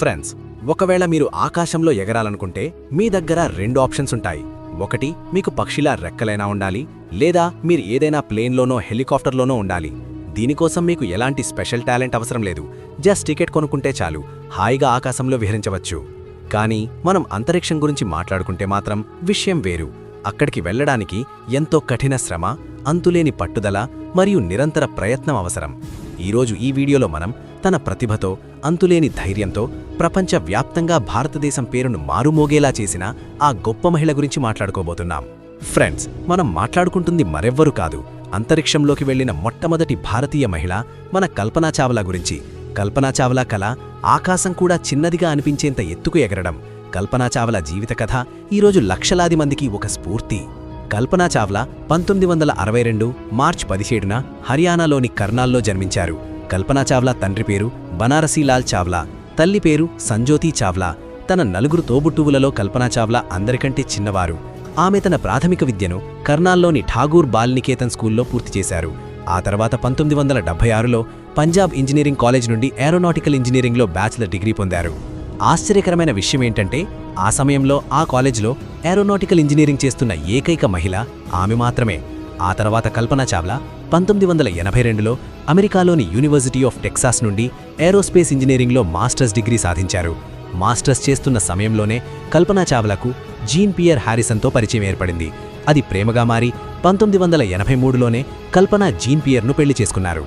Friends ఒకవేళ మీరు ఆకాశంలో ఎగరాలనుకుంటే మీ దగ్గర రెండు ఆప్షన్స్ ఉంటాయి. ఒకటి మీకు పక్షిలా రెక్కలైనా ఉండాలి లేదా మీరు ఏదైనా ప్లేన్లోనో హెలికాప్టర్లోనో ఉండాలి. దీనికోసం మీకు ఎలాంటి స్పెషల్ టాలెంట్ అవసరం లేదు. జస్ట్ టికెట్ కొనుక్కుంటే చాలు. హాయిగా ఆకాశంలో విహరించవచ్చు. కానీ మనం అంతరిక్షం గురించి మాట్లాడుకుంటే మాత్రం విషయం వేరు. అక్కడికి వెళ్ళడానికి ఎంతో కఠిన శ్రమ అంతులేని పట్టుదల మరియు నిరంతర ప్రయత్నం అవసరం. ఈరోజు ఈ వీడియోలో మనం తన ప్రతిభతో అంతులేని ధైర్యంతో ప్రపంచవ్యాప్తంగా భారతదేశం పేరును మారుమోగేలా చేసిన ఆ గొప్ప మహిళ గురించి మాట్లాడుకోబోతున్నాం. ఫ్రెండ్స్ మనం మాట్లాడుకుంటుంది మరెవ్వరూ కాదు. అంతరిక్షంలోకి వెళ్ళిన మొట్టమొదటి భారతీయ మహిళ మన కల్పనా చావ్లా గురించి. కల్పనా చావ్లా కళ ఆకాశం కూడా చిన్నదిగా అనిపించేంత ఎత్తుకు ఎగరడం. కల్పనా చావ్లా జీవిత కథ ఈరోజు లక్షలాది మందికి ఒక స్ఫూర్తి. కల్పనా చావ్లా పంతొమ్మిది వందల అరవై రెండు మార్చ్ పదిహేడున హర్యానాలోని కర్నాల్లో జన్మించారు. కల్పనా చావ్లా తండ్రి పేరు బనారసీలాల్ చావ్లా. తల్లి పేరు సంజోతి చావ్లా. తన నలుగురు తోబుట్టువులలో కల్పనా చావ్లా అందరికంటే చిన్నవారు. ఆమె తన ప్రాథమిక విద్యను కర్నాల్లోని ఠాగూర్ బాల్నికేతన్ స్కూల్లో పూర్తి చేశారు. ఆ తర్వాత పంతొమ్మిది వందల డెబ్బై ఆరులో పంజాబ్ ఇంజనీరింగ్ కాలేజ్ నుండి ఏరోనాటికల్ ఇంజనీరింగ్లో బ్యాచిలర్ డిగ్రీ పొందారు. ఆశ్చర్యకరమైన విషయం ఏంటంటే ఆ సమయంలో ఆ కాలేజ్లో ఏరోనాటికల్ ఇంజనీరింగ్ చేస్తున్న ఏకైక మహిళ ఆమె మాత్రమే. ఆ తర్వాత కల్పనా చావ్లా పంతొమ్మిది వందల ఎనభై రెండులో అమెరికాలోని యూనివర్సిటీ ఆఫ్ టెక్సాస్ నుండి ఏరోస్పేస్ ఇంజనీరింగ్లో మాస్టర్స్ డిగ్రీ సాధించారు. మాస్టర్స్ చేస్తున్న సమయంలోనే కల్పనా చావ్లాకు జీన్ పియర్ హ్యారిసన్తో పరిచయం ఏర్పడింది. అది ప్రేమగా మారి పంతొమ్మిది వందల ఎనభై మూడులోనే కల్పన జీన్ పియర్ను పెళ్ళి చేసుకున్నారు.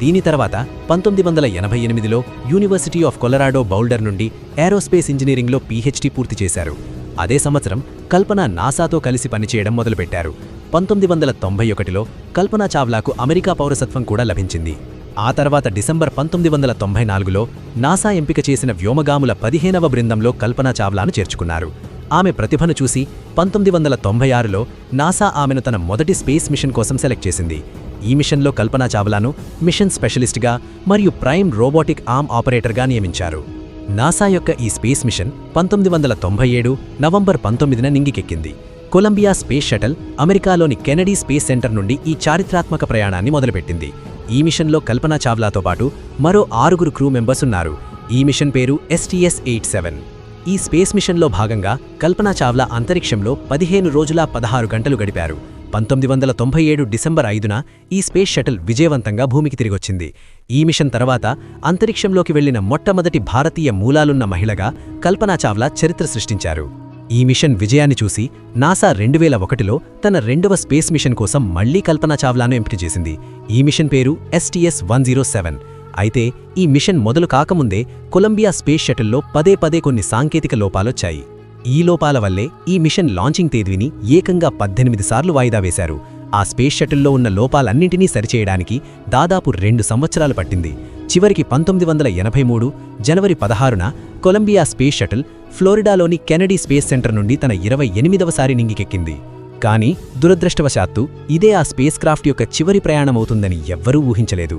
దీని తర్వాత పంతొమ్మిది వందల ఎనభై ఎనిమిదిలో యూనివర్సిటీ ఆఫ్ కొలరాడో బౌల్డర్ నుండి ఏరోస్పేస్ ఇంజనీరింగ్లో పీహెచ్డీ పూర్తి చేశారు. అదే సంవత్సరం కల్పన నాసాతో కలిసి పనిచేయడం మొదలుపెట్టారు. పంతొమ్మిది వందల తొంభై ఒకటిలో కల్పనా చావ్లాకు అమెరికా పౌరసత్వం కూడా లభించింది. ఆ తర్వాత డిసెంబర్ పంతొమ్మిది వందల తొంభై నాలుగులో నాసా ఎంపిక చేసిన వ్యోమగాముల పదిహేనవ బృందంలో కల్పనా చావ్లాను చేర్చుకున్నారు. ఆమె ప్రతిభను చూసి పంతొమ్మిది వందల తొంభై ఆరులో నాసా ఆమెను తన మొదటి స్పేస్ మిషన్ కోసం సెలెక్ట్ చేసింది. ఈ మిషన్లో కల్పనా చావ్లాను మిషన్ స్పెషలిస్ట్గా మరియు ప్రైమ్ రోబోటిక్ ఆర్మ్ ఆపరేటర్గా నియమించారు. నాసా యొక్క ఈ స్పేస్ మిషన్ పంతొమ్మిది వందల తొంభై ఏడు నవంబర్ పంతొమ్మిదిన నింగికెక్కింది. కొలంబియా స్పేస్ షటల్ అమెరికాలోని కెనడీ స్పేస్ సెంటర్ నుండి ఈ చారిత్రాత్మక ప్రయాణాన్ని మొదలుపెట్టింది. ఈ మిషన్లో కల్పనా చావ్లాతో పాటు మరో ఆరుగురు క్రూ మెంబర్స్ ఉన్నారు. ఈ మిషన్ పేరు ఎస్టీఎస్ ఎయిట్ సెవెన్. ఈ స్పేస్ మిషన్లో భాగంగా కల్పనా చావ్లా అంతరిక్షంలో పదిహేను రోజుల పదహారు గంటలు గడిపారు. పంతొమ్మిది వందల తొంభై ఏడు డిసెంబర్ ఐదున ఈ స్పేస్ షటిల్ విజయవంతంగా భూమికి తిరిగొచ్చింది. ఈ మిషన్ తర్వాత అంతరిక్షంలోకి వెళ్ళిన మొట్టమొదటి భారతీయ మూలాలున్న మహిళగా కల్పనా చావ్లా చరిత్ర సృష్టించారు. ఈ మిషన్ విజయాన్ని చూసి నాసా రెండు వేల ఒకటిలో తన రెండవ స్పేస్ మిషన్ కోసం మళ్ళీ కల్పనా చావ్లాను ఎంపిక చేసింది. ఈ మిషన్ పేరు ఎస్టీఎస్ వన్ జీరో సెవెన్. అయితే ఈ మిషన్ మొదలు కాకముందే కొలంబియా స్పేస్ షటిల్లో పదే పదే కొన్ని సాంకేతిక లోపాలొచ్చాయి. ఈ లోపాల వల్లే ఈ మిషన్ లాంచింగ్ తేదీని ఏకంగా పద్దెనిమిది సార్లు వాయిదా వేశారు. ఆ స్పేస్ షటిల్లో ఉన్న లోపాలన్నింటినీ సరిచేయడానికి దాదాపు రెండు సంవత్సరాలు పట్టింది. చివరికి పంతొమ్మిది వందల ఎనభై మూడు జనవరి పదహారున కొలంబియా స్పేస్ షటిల్ ఫ్లోరిడాలోని కెనడీ స్పేస్ సెంటర్ నుండి తన ఇరవై ఎనిమిదవసారి నింగికెక్కింది. కానీ దురదృష్టవశాత్తు ఇదే ఆ స్పేస్ క్రాఫ్ట్ యొక్క చివరి ప్రయాణమవుతుందని ఎవ్వరూ ఊహించలేదు.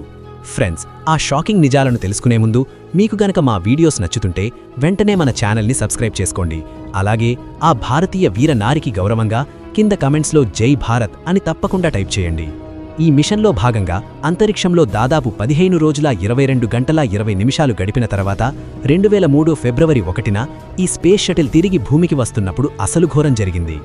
ఫ్రెండ్స్ ఆ షాకింగ్ నిజాలను తెలుసుకునే ముందు మీకు గనక మా వీడియోస్ నచ్చుతుంటే వెంటనే మన ఛానల్ని సబ్స్క్రైబ్ చేసుకోండి. అలాగే ఆ భారతీయ వీర నారికి గౌరవంగా కింద కమెంట్స్లో జై భారత్ అని తప్పకుండా టైప్ చేయండి. ఈ మిషన్లో భాగంగా అంతరిక్షంలో దాదాపు పదిహేను రోజుల ఇరవై రెండు గంటల ఇరవై నిమిషాలు గడిపిన తర్వాత రెండు వేల మూడు ఫిబ్రవరి ఒకటిన ఈ స్పేస్ షటిల్ తిరిగి భూమికి వస్తున్నప్పుడు అసలు ఘోరం జరిగింది.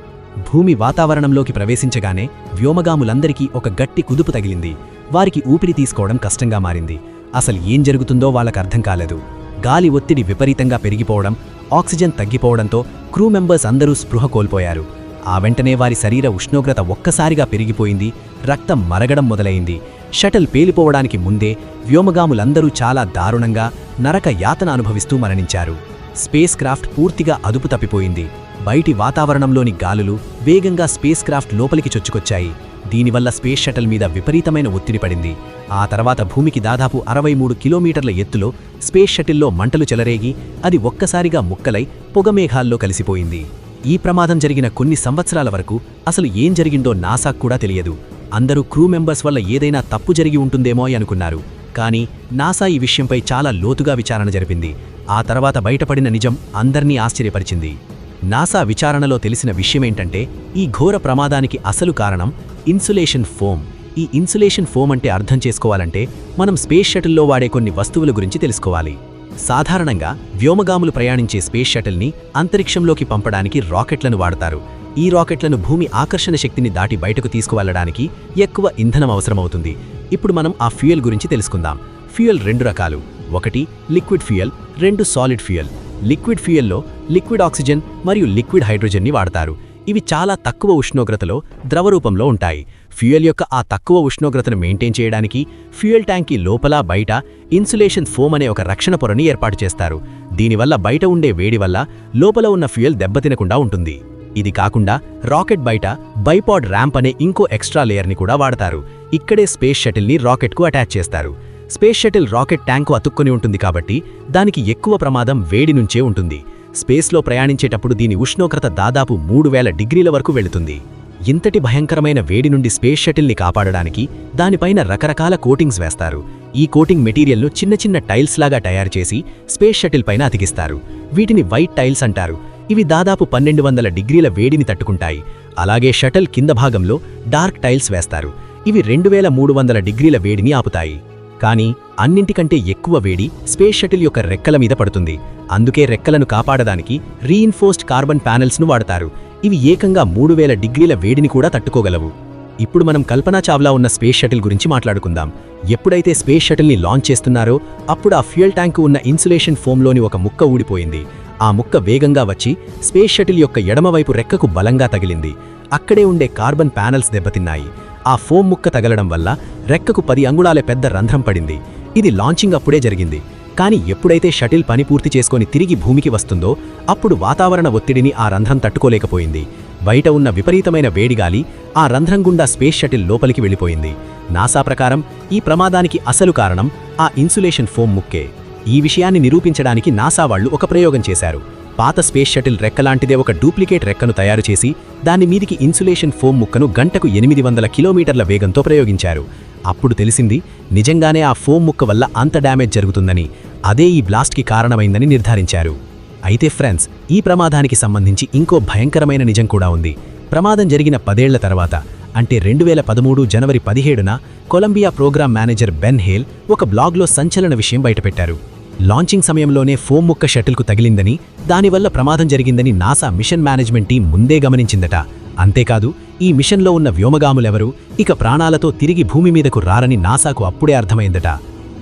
భూమి వాతావరణంలోకి ప్రవేశించగానే వ్యోమగాములందరికీ ఒక గట్టి కుదుపు తగిలింది. వారికి ఊపిరి తీసుకోవడం కష్టంగా మారింది. అసలు ఏం జరుగుతుందో వాళ్ళకు అర్థం కాలేదు. గాలి ఒత్తిడి విపరీతంగా పెరిగిపోవడం ఆక్సిజన్ తగ్గిపోవడంతో క్రూ మెంబర్స్ అందరూ స్పృహ కోల్పోయారు. ఆ వెంటనే వారి శరీర ఉష్ణోగ్రత ఒక్కసారిగా పెరిగిపోయింది రక్తం మరగడం మొదలైంది. షటిల్ పేలిపోవడానికి ముందే వ్యోమగాములందరూ చాలా దారుణంగా నరక యాతన అనుభవిస్తూ మరణించారు. స్పేస్ క్రాఫ్ట్ పూర్తిగా అదుపు తప్పిపోయింది. బయటి వాతావరణంలోని గాలులు వేగంగా స్పేస్ క్రాఫ్ట్ లోపలికి చొచ్చుకొచ్చాయి. దీనివల్ల స్పేస్ షటల్ మీద విపరీతమైన ఒత్తిడి పడింది. ఆ తర్వాత భూమికి దాదాపు అరవై మూడు కిలోమీటర్ల ఎత్తులో స్పేస్ షటిల్లో మంటలు చెలరేగి అది ఒక్కసారిగా ముక్కలై పొగమేఘాల్లో కలిసిపోయింది. ఈ ప్రమాదం జరిగిన కొన్ని సంవత్సరాల వరకు అసలు ఏం జరిగిందో నాసాకు కూడా తెలియదు. అందరూ క్రూ మెంబర్స్ వల్ల ఏదైనా తప్పు జరిగి ఉంటుందేమో అనుకున్నారు. కానీ నాసా ఈ విషయంపై చాలా లోతుగా విచారణ జరిపింది. ఆ తర్వాత బయటపడిన నిజం అందర్నీ ఆశ్చర్యపరిచింది. నాసా విచారణలో తెలిసిన విషయమేంటంటే ఈ ఘోర ప్రమాదానికి అసలు కారణం ఇన్సులేషన్ ఫోమ్. ఈ ఇన్సులేషన్ ఫోమ్ అంటే అర్థం చేసుకోవాలంటే మనం స్పేస్ షటిల్లో వాడే కొన్ని వస్తువుల గురించి తెలుసుకోవాలి. సాధారణంగా వ్యోమగాములు ప్రయాణించే స్పేస్ షటిల్ని అంతరిక్షంలోకి పంపడానికి రాకెట్లను వాడతారు. ఈ రాకెట్లను భూమి ఆకర్షణ శక్తిని దాటి బయటకు తీసుకువెళ్ళడానికి ఎక్కువ ఇంధనం అవసరమవుతుంది. ఇప్పుడు మనం ఆ ఫ్యూయల్ గురించి తెలుసుకుందాం. ఫ్యూయల్ రెండు రకాలు. ఒకటి లిక్విడ్ ఫ్యూయల్. రెండు సాలిడ్ ఫ్యూయల్. లిక్విడ్ ఫ్యూయల్లో లిక్విడ్ ఆక్సిజన్ మరియు లిక్విడ్ హైడ్రోజన్ని వాడతారు. ఇవి చాలా తక్కువ ఉష్ణోగ్రతలో ద్రవరూపంలో ఉంటాయి. ఫ్యూయల్ యొక్క ఆ తక్కువ ఉష్ణోగ్రతను మెయింటైన్ చేయడానికి ఫ్యూయల్ ట్యాంక్కి లోపల బయట ఇన్సులేషన్ ఫోమ్ అనే ఒక రక్షణ పొరని ఏర్పాటు చేస్తారు. దీనివల్ల బయట ఉండే వేడి వల్ల లోపల ఉన్న ఫ్యూయల్ దెబ్బతినకుండా ఉంటుంది. ఇది కాకుండా రాకెట్ బయట బైపాడ్ ర్యాంప్ అనే ఇంకో ఎక్స్ట్రా లేయర్ని కూడా వాడతారు. ఇక్కడే స్పేస్ షటిల్ని రాకెట్కు అటాచ్ చేస్తారు. స్పేస్ షటిల్ రాకెట్ ట్యాంకు అతుక్కొని ఉంటుంది కాబట్టి దానికి ఎక్కువ ప్రమాదం వేడి నుంచే ఉంటుంది. స్పేస్లో ప్రయాణించేటప్పుడు దీని ఉష్ణోగ్రత దాదాపు మూడు వేల డిగ్రీల వరకు వెళుతుంది. ఇంతటి భయంకరమైన వేడి నుండి స్పేస్ షటిల్ని కాపాడడానికి దానిపైన రకరకాల కోటింగ్స్ వేస్తారు. ఈ కోటింగ్ మెటీరియల్ను చిన్న చిన్న టైల్స్ లాగా తయారు చేసి స్పేస్ షటిల్ పైన అతికిస్తారు. వీటిని వైట్ టైల్స్ అంటారు. ఇవి దాదాపు పన్నెండు వందల డిగ్రీల వేడిని తట్టుకుంటాయి. అలాగే షటిల్ కింద భాగంలో డార్క్ టైల్స్ వేస్తారు. ఇవి రెండు వేల మూడు వందల డిగ్రీల వేడిని ఆపుతాయి. కానీ అన్నింటికంటే ఎక్కువ వేడి స్పేస్ షటిల్ యొక్క రెక్కల మీద పడుతుంది. అందుకే రెక్కలను కాపాడడానికి రీఇన్ఫోర్స్డ్ కార్బన్ ప్యానెల్స్ను వాడతారు. ఇవి ఏకంగా మూడు వేల డిగ్రీల వేడిని కూడా తట్టుకోగలవు. ఇప్పుడు మనం కల్పనా చావ్లా ఉన్న స్పేస్ షటిల్ గురించి మాట్లాడుకుందాం. ఎప్పుడైతే స్పేస్ షటిల్ని లాంచ్ చేస్తున్నారో అప్పుడు ఆ ఫ్యూయల్ ట్యాంకు ఉన్న ఇన్సులేషన్ ఫోమ్లోని ఒక ముక్క ఊడిపోయింది. ఆ ముక్క వేగంగా వచ్చి స్పేస్ షటిల్ యొక్క ఎడమవైపు రెక్కకు బలంగా తగిలింది. అక్కడే ఉండే కార్బన్ ప్యానెల్స్ దెబ్బతిన్నాయి. ఆ ఫోమ్ ముక్క తగలడం వల్ల రెక్కకు పది అంగుళాల పెద్ద రంధ్రం పడింది. ఇది లాంచింగ్ అప్పుడే జరిగింది. కానీ ఎప్పుడైతే షటిల్ పని పూర్తి చేసుకొని తిరిగి భూమికి వస్తుందో అప్పుడు వాతావరణ ఒత్తిడిని ఆ రంధ్రం తట్టుకోలేకపోయింది. బయట ఉన్న విపరీతమైన వేడిగాలి ఆ రంధ్రం గుండా స్పేస్ షటిల్ లోపలికి వెళ్ళిపోయింది. నాసా ప్రకారం ఈ ప్రమాదానికి అసలు కారణం ఆ ఇన్సులేషన్ ఫోమ్ ముక్కే. ఈ విషయాన్ని నిరూపించడానికి నాసా వాళ్ళు ఒక ప్రయోగం చేశారు. పాత స్పేస్ షటిల్ రెక్కలాంటిదే ఒక డూప్లికేట్ రెక్కను తయారు చేసి దాని మీదికి ఇన్సులేషన్ ఫోమ్ ముక్కను గంటకు ఎనిమిది వందల కిలోమీటర్ల వేగంతో ప్రయోగించారు. అప్పుడు తెలిసింది నిజంగానే ఆ ఫోమ్ ముక్క వల్ల అంత డ్యామేజ్ జరుగుతుందని అదే ఈ బ్లాస్ట్కి కారణమైందని నిర్ధారించారు. అయితే ఫ్రెండ్స్ ఈ ప్రమాదానికి సంబంధించి ఇంకో భయంకరమైన నిజం కూడా ఉంది. ప్రమాదం జరిగిన పదేళ్ళ తర్వాత అంటే రెండు వేల పదమూడు జనవరి పదిహేడున Columbia programme manager Ben Hale ఒక బ్లాగ్లో సంచలన విషయం బయటపెట్టారు. లాంచింగ్ సమయంలోనే ఫోమ్ ముక్క షటిల్కు తగిలిందని దానివల్ల ప్రమాదం జరిగిందని నాసా మిషన్ మేనేజ్మెంట్ టీం ముందే గమనించిందట. అంతేకాదు ఈ మిషన్లో ఉన్న వ్యోమగాములెవరూ ఇక ప్రాణాలతో తిరిగి భూమి మీదకు రారని నాసాకు అప్పుడే అర్థమైందట.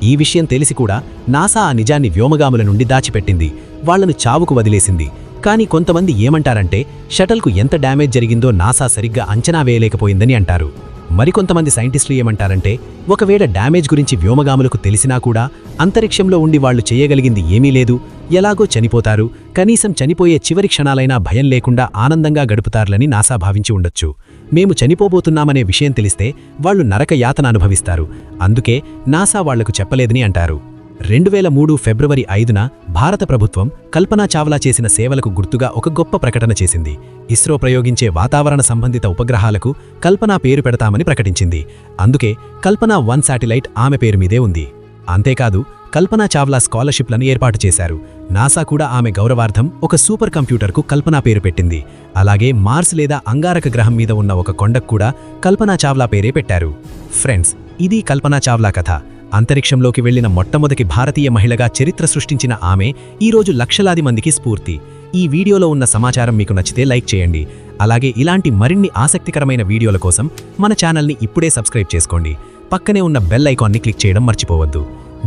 ఈ విషయం తెలిసి కూడా నాసా ఆ నిజాన్ని వ్యోమగాముల నుండి దాచిపెట్టింది వాళ్ళను చావుకు వదిలేసింది. కానీ కొంతమంది ఏమంటారంటే షటల్కు ఎంత డ్యామేజ్ జరిగిందో నాసా సరిగ్గా అంచనా వేయలేకపోయిందని అంటారు. మరికొంతమంది సైంటిస్టులు ఏమంటారంటే ఒకవేళ డ్యామేజ్ గురించి వ్యోమగాములకు తెలిసినా కూడా అంతరిక్షంలో ఉండి వాళ్ళు చేయగలిగింది ఏమీ లేదు ఎలాగో చనిపోతారు కనీసం చనిపోయే చివరి క్షణాలైనా భయం లేకుండా ఆనందంగా గడుపుతారులని నాసా భావించి ఉండొచ్చు. మేము చనిపోబోతున్నామనే విషయం తెలిస్తే వాళ్ళు నరక యాతన అనుభవిస్తారు. అందుకే నాసా వాళ్ళకు చెప్పలేదని అంటారు. రెండు వేల మూడు ఫిబ్రవరి ఐదున భారత ప్రభుత్వం కల్పనా చావ్లా చేసిన సేవలకు గుర్తుగా ఒక గొప్ప ప్రకటన చేసింది. ఇస్రో ప్రయోగించే వాతావరణ సంబంధిత ఉపగ్రహాలకు కల్పనా పేరు పెడతామని ప్రకటించింది. అందుకే కల్పనా వన్ శాటిలైట్ ఆమె పేరు మీదే ఉంది. అంతేకాదు కల్పనా చావ్లా స్కాలర్షిప్లను ఏర్పాటు చేశారు. నాసా కూడా ఆమె గౌరవార్థం ఒక సూపర్ కంప్యూటర్కు కల్పనా పేరు పెట్టింది. అలాగే మార్స్ లేదా అంగారక గ్రహం మీద ఉన్న ఒక కొండకు కూడా కల్పనా చావ్లా పేరే పెట్టారు. ఫ్రెండ్స్ ఇది కల్పనా చావ్లా కథ. అంతరిక్షంలోకి వెళ్ళిన మొట్టమొదటి భారతీయ మహిళగా చరిత్ర సృష్టించిన ఆమె ఈరోజు లక్షలాది మందికి స్ఫూర్తి. ఈ వీడియోలో ఉన్న సమాచారం మీకు నచ్చితే లైక్ చేయండి. అలాగే ఇలాంటి మరిన్ని ఆసక్తికరమైన వీడియోల కోసం మన ఛానల్ని ఇప్పుడే సబ్స్క్రైబ్ చేసుకోండి. పక్కనే ఉన్న బెల్ ఐకాన్ని క్లిక్ చేయడం మర్చిపోవద్దు.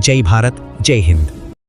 జై భారత్ జై హింద్.